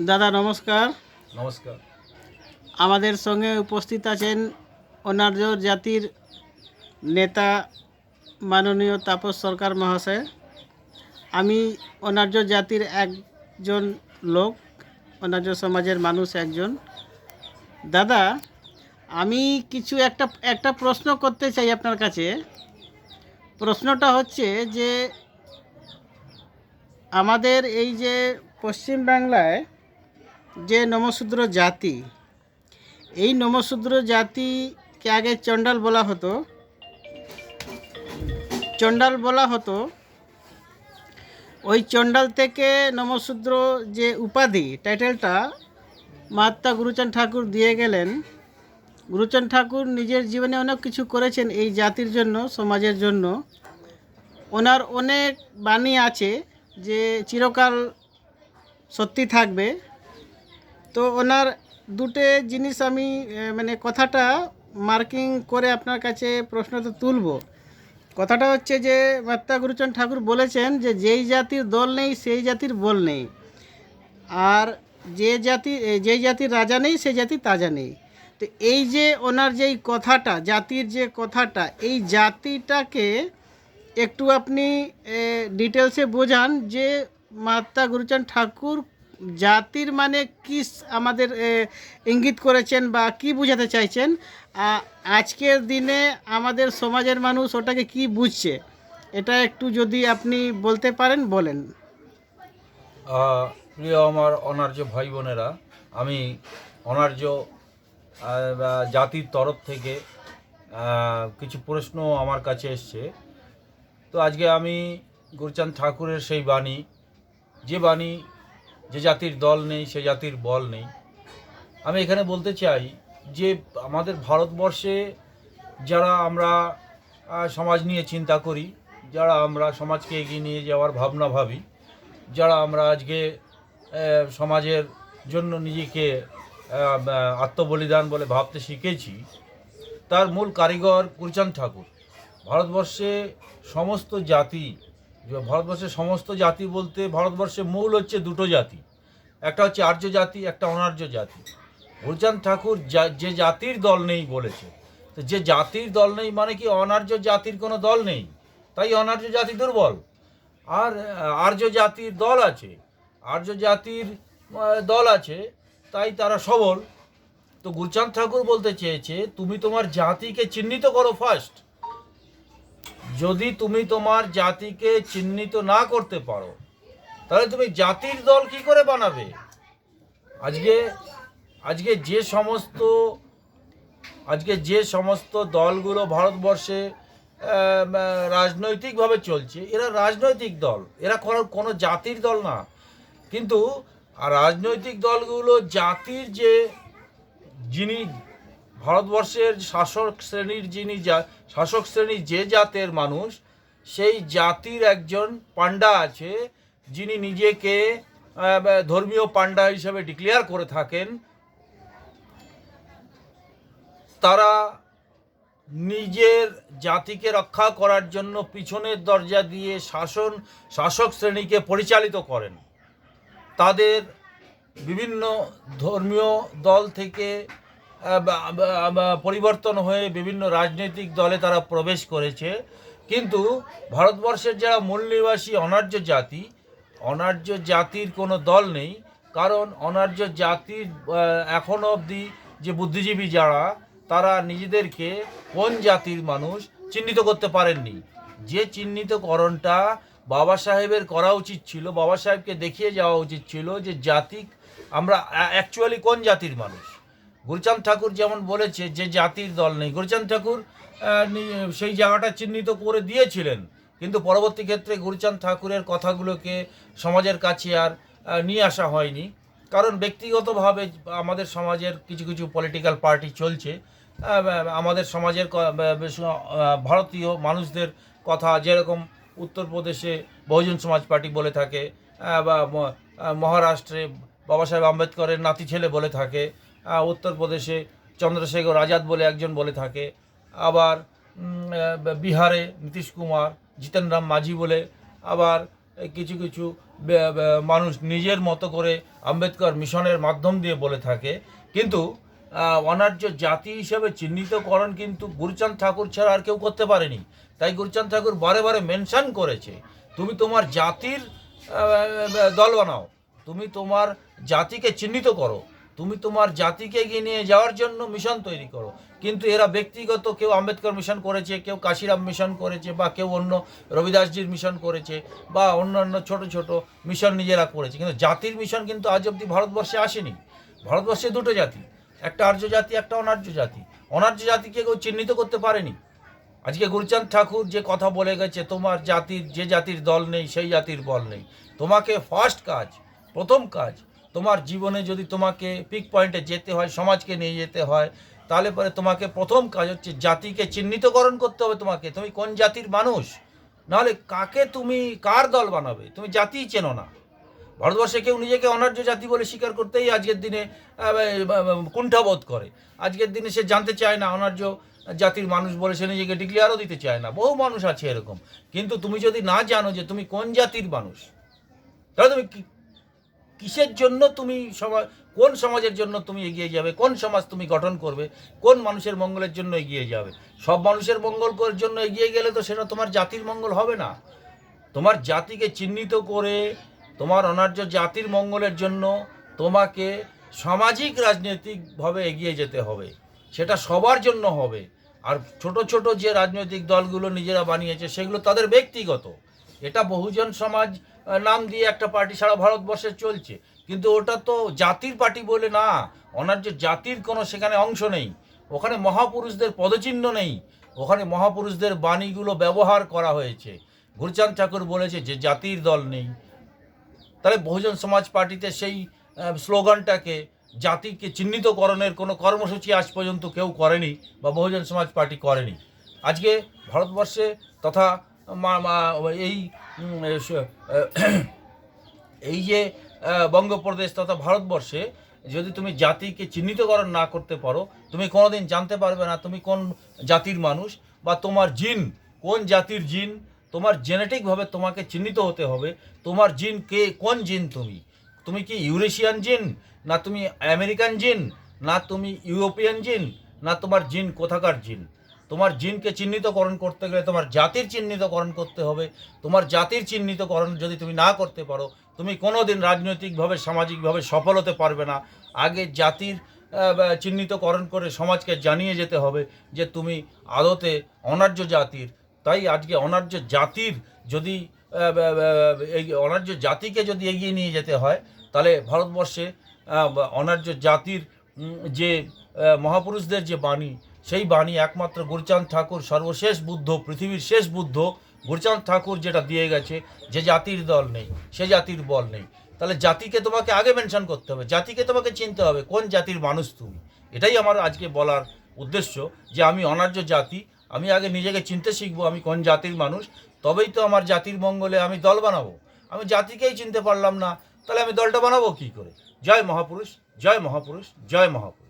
দাদা নমস্কার। নমস্কার। আমাদের সঙ্গে উপস্থিত আছেন অনার্য জাতির নেতা মাননীয় তাপস সরকার মহাশয়। আমি অনার্য জাতির একজন লোক অনার্য সমাজের মানুষ একজন। দাদা আমি কিছু একটা একটা প্রশ্ন করতে চাই আপনার কাছে। প্রশ্নটা হচ্ছে যে আমাদের এই যে পশ্চিম বাংলায় যে নমশূদ্র জাতি, এই নমশূদ্র জাতিকে আগে চণ্ডাল বলা হতো? চণ্ডাল বলা হতো, ওই চণ্ডাল থেকে নমশূদ্র যে উপাধি, টাইটেলটা মহাত্মা গুরুচাঁদ ঠাকুর দিয়ে গেলেন। গুরুচাঁদ ঠাকুর নিজের জীবনে অনেক কিছু করেছেন এই জাতির জন্য, সমাজের জন্য। ওনার অনেক বাণী আছে যে চিরকাল সত্যি থাকবে। তো ওনার দুটো জিনিস আমি মানে কথাটা মার্কিং করে আপনার কাছে প্রশ্নটা তুলব। কথাটা হচ্ছে যে মাত্তা গুরুচরণ ঠাকুর বলেছেন যে, যেই জাতির দল নেই, সেই জাতির বল নেই। আর যে জাতি যেই জাতির রাজা নেই সেই জাতি তাজা নেই। তো এই যে ওনার যেই কথাটা, জাতির যে কথাটা, এই জাতিটাকে একটু আপনি ডিটেলসে বোঝান যে মাতা গুরুচাঁদ ঠাকুর জাতির মানে কি আমাদের ইঙ্গিত করেছেন বা কি বোঝাতে চাইছেন? আজকের দিনে আমাদের সমাজের মানুষ ওটাকে কি বুঝছে? এটা একটু যদি আপনি বলতে পারেন, বলেন। প্রিয় আমার অনার্য ভাই বোনেরা আমি অনার্য জাতির তরফ থেকে কিছু প্রশ্ন আমার কাছে এসছে। তো আজকে আমি গুরুচাঁদ ঠাকুরের সেই বাণী, যে বাণী যে জাতির দল নেই, সে জাতির বল নেই। আমি এখানে বলতে চাই যে আমাদের ভারতবর্ষে যারা আমরা সমাজ নিয়ে চিন্তা করি, যারা আমরা সমাজকে এগিয়ে নিয়ে যাওয়ার ভাবনা ভাবি, যারা আমরা আজকে সমাজের জন্য নিজেকে আত্মবলিদান বলে ভাবতে শিখেছি, তার মূল কারিগর কুরচাঁদ ঠাকুর। ভারতবর্ষে সমস্ত জাতি ভারতবর্ষের সমস্ত জাতি বলতে ভারতবর্ষে মূল হচ্ছে দুটো জাতি। একটা হচ্ছে আর্য জাতি, একটা অনার্য জাতি। গুরুচাঁদ ঠাকুর যা- জাতির দল নেই বলেছে, তো যে জাতির দল নেই মানে কি অনার্য জাতির কোনো দল নেই? তাই অনার্য জাতি দুর্বল। আর আর্য জাতির দল আছে, আর্য জাতির দল আছে, তাই তারা সবল। তো গুরুচাঁদ ঠাকুর বলতে চেয়েছে, তুমি তোমার জাতিকে চিহ্নিত করো ফার্স্ট যদি তুমি তোমার জাতিকে চিহ্নিত না করতে পারো, তাহলে তুমি জাতির দল কি করে বানাবে? আজকে আজকে যে সমস্ত, আজকে যে সমস্ত দলগুলো ভারতবর্ষে রাজনৈতিকভাবে চলছে, এরা রাজনৈতিক দল, এরা কোনো কোনো জাতির দল না। কিন্তু রাজনৈতিক দলগুলো জাতির যে যিনি ভারতবর্ষের শাসক শ্রেণির যিনি যা- শাসক শ্রেণির যে জাতের মানুষ, সেই জাতির একজন পান্ডা আছে, যিনি নিজেকে ধর্মীয় পান্ডা হিসেবে ডিক্লেয়ার করে থাকেন। তারা নিজের জাতিকে রক্ষা করার জন্য পিছনের দরজা দিয়ে শাসন, শাসক শ্রেণীকে পরিচালিত করেন। তাদের বিভিন্ন ধর্মীয় দল থেকে পরিবর্তন হয়ে বিভিন্ন রাজনৈতিক দলে তারা প্রবেশ করেছে। কিন্তু ভারতবর্ষের যারা মূল নিবাসী অনার্য জাতি অনার্য জাতির কোনো দল নেই। কারণ অনার্য জাতির আহ, এখনও অবধি যে বুদ্ধিজীবী যারা তারা নিজেদেরকে কোন জাতির মানুষ চিহ্নিত করতে পারেননি। যে চিহ্নিতকরণটা বাবা সাহেবের করা উচিত ছিল বাবা সাহেবকে দেখিয়ে যাওয়া উচিত ছিল যে জাতি আমরা অ্যাকচুয়ালি কোন জাতির মানুষ? গুরুচাঁদ ঠাকুর যেমন বলেছে যে জাতির দল নেই গুরুচাঁদ ঠাকুর সেই জায়গাটা চিহ্নিত করে দিয়েছিলেন, কিন্তু পরবর্তী ক্ষেত্রে গুরুচাঁদ ঠাকুরের কথাগুলোকে সমাজের কাছে আর নিয়ে আসা হয়নি। কারণ ব্যক্তিগতভাবে আমাদের সমাজের কিছু কিছু পলিটিক্যাল পার্টি চলছে আমাদের সমাজের ভারতীয় মানুষদের কথা যেরকম উত্তরপ্রদেশে বহুজন সমাজ পার্টি বলে থাকে বা মহারাষ্ট্রে বাবা সাহেব আম্বেদকরের নাতি ছেলে বলে থাকে উত্তরপ্রদেশে চন্দ্রশেখর আজাদ বলে একজন বলে থাকে। আবার বিহারে নীতিশ কুমার জিতেন রাম মাঝি বলে। আবার কিছু কিছু মানুষ নিজের মতো করে আম্বেদকর মিশনের মাধ্যম দিয়ে বলে থাকে। কিন্তু অনার্য জাতি হিসেবে চিহ্নিতকরণ কিন্তু গুরুচাঁদ ঠাকুর ছাড়া আর কেউ করতে পারেনি। তাই গুরুচাঁদ ঠাকুর বারে বারে মেনশন করেছে, তুমি তোমার জাতির দল বানাও। তুমি তোমার জাতিকে চিহ্নিত করো। তুমি তোমার জাতিকে এগিয়ে নিয়ে যাওয়ার জন্য মিশন তৈরি করো। কিন্তু এরা ব্যক্তিগত কেউ আম্বেদকর মিশন করেছে, কেউ কাশিরাম মিশন করেছে, বা কেউ অন্য রবিদাসজির মিশন করেছে, বা অন্যান্য ছোট ছোট মিশন নিজেরা করেছে। কিন্তু জাতির মিশন কিন্তু আজ অব্দি ভারতবর্ষে আসেনি। ভারতবর্ষে দুটো জাতি, একটা আর্য জাতি, একটা অনার্য জাতি। অনার্য জাতিকে কেউ চিহ্নিত করতে পারেনি। আজকে গুরুচাঁদ ঠাকুর যে কথা বলে গেছে, তোমার জাতির, যে জাতির দল নেই, সেই জাতির বল নেই। তোমাকে ফার্স্ট কাজ, প্রথম কাজ তোমার জীবনে যদি তোমাকে পিক পয়েন্টে যেতে হয়, সমাজকে নিয়ে যেতে হয়, তাহলে পরে তোমাকে প্রথম কাজ হচ্ছে জাতিকে চিহ্নিতকরণ করতে হবে তোমাকে। তুমি কোন জাতির মানুষ? নাহলে কাকে তুমি, কার দল বানাবে? তুমি জাতিই চেনো না। ভারতবর্ষে কেউ নিজেকে অনার্য জাতি বলে স্বীকার করতেই আজকের দিনে কুণ্ঠাবোধ করে। আজকের দিনে সে জানতে চায় না, অনার্য জাতির মানুষ বলে সে নিজেকে ডিক্লেয়ারও দিতে চায় না। বহু মানুষ আছে এরকম। কিন্তু তুমি যদি না জানো যে তুমি কোন জাতির মানুষ, তাহলে তুমি কিসের জন্য তুমি সমাজ, কোন সমাজের জন্য তুমি এগিয়ে যাবে? কোন সমাজ তুমি গঠন করবে? কোন মানুষের মঙ্গলের জন্য এগিয়ে যাবে? সব মানুষের মঙ্গল জন্য এগিয়ে গেলে তো সেটা তোমার জাতির মঙ্গল হবে না। তোমার জাতিকে চিহ্নিত করে তোমার অনার্য জাতির মঙ্গলের জন্য তোমাকে সামাজিক রাজনৈতিকভাবে এগিয়ে যেতে হবে। সেটা সবার জন্য হবে। আর ছোট ছোট যে রাজনৈতিক দলগুলো নিজেরা বানিয়েছে, সেগুলো তাদের ব্যক্তিগত। এটা বহুজন সমাজ নাম দিয়ে একটা পার্টি সারা ভারতবর্ষে চলছে। কিন্তু ওটা তো জাতির পার্টি বলে না। অনার্য জাতির কোনো সেখানে অংশ নেই। ওখানে মহাপুরুষদের পদচিহ্ন নেই। ওখানে মহাপুরুষদের বাণীগুলো ব্যবহার করা হয়েছে। গুরুচাঁদ ঠাকুর বলেছে যে জাতির দল নেই। তাহলে বহুজন সমাজ পার্টিতে সেই স্লোগানটাকে জাতিকে চিহ্নিতকরণের কোনো কর্মসূচি আজ পর্যন্ত কেউ করেনি বা বহুজন সমাজ পার্টি করেনি। আজকে ভারতবর্ষে তথা এই এই যে বঙ্গপ্রদেশ তথা ভারতবর্ষে যদি তুমি জাতিকে চিহ্নিতকরণ না করতে পারো, তুমি কোনোদিন জানতে পারবে না তুমি কোন জাতির মানুষ বা তোমার জিন, কোন জাতির জিন, তোমার জেনেটিকভাবে তোমাকে চিহ্নিত হতে হবে, তোমার জিন কে, কোন জিন তুমি? তুমি কি ইউরেশিয়ান জিন, না তুমি আমেরিকান জিন, না তুমি ইউরোপিয়ান জিন, না তোমার জিন কোথাকার জিন? তোমার জিনকে চিহ্নিতকরণ করতে গেলে তোমার জাতির চিহ্নিতকরণ করতে হবে। তোমার জাতির চিহ্নিতকরণ যদি তুমি না করতে পারো, তুমি কোনোদিন রাজনৈতিকভাবে, সামাজিকভাবে সফল হতে পারবে না। আগে জাতির চিহ্নিতকরণ করে সমাজকে জানিয়ে যেতে হবে যে তুমি আদতে অনার্য জাতির। তাই আজকে অনার্য জাতির যদি এই অনার্য জাতিকে যদি এগিয়ে নিয়ে যেতে হয়, তাহলে ভারতবর্ষে অনার্য জাতির যে মহাপুরুষদের যে বাণী সেই বাণী একমাত্র গুরুচাঁদ ঠাকুর, সর্বশেষ বুদ্ধ, পৃথিবীর শেষ বুদ্ধ গুরুচাঁদ ঠাকুর যেটা দিয়ে গেছে, যে জাতির দল নেই, সে জাতির বল নেই। তাহলে জাতিকে তোমাকে আগে মেনশন করতে হবে, জাতিকে তোমাকে চিনতে হবে, কোন জাতির মানুষ তুমি? এটাই আমার আজকে বলার উদ্দেশ্য, যে আমি অনার্য জাতি, আমি আগে নিজেকে চিনতে শিখব আমি কোন জাতির মানুষ, তবেই তো আমার জাতির মঙ্গলে আমি দল বানাবো। আমি জাতিকেই চিনতে পারলাম না, তাহলে আমি দলটা বানাবো কি করে? জয় মহাপুরুষ জয় মহাপুরুষ জয় মহাপুরুষ।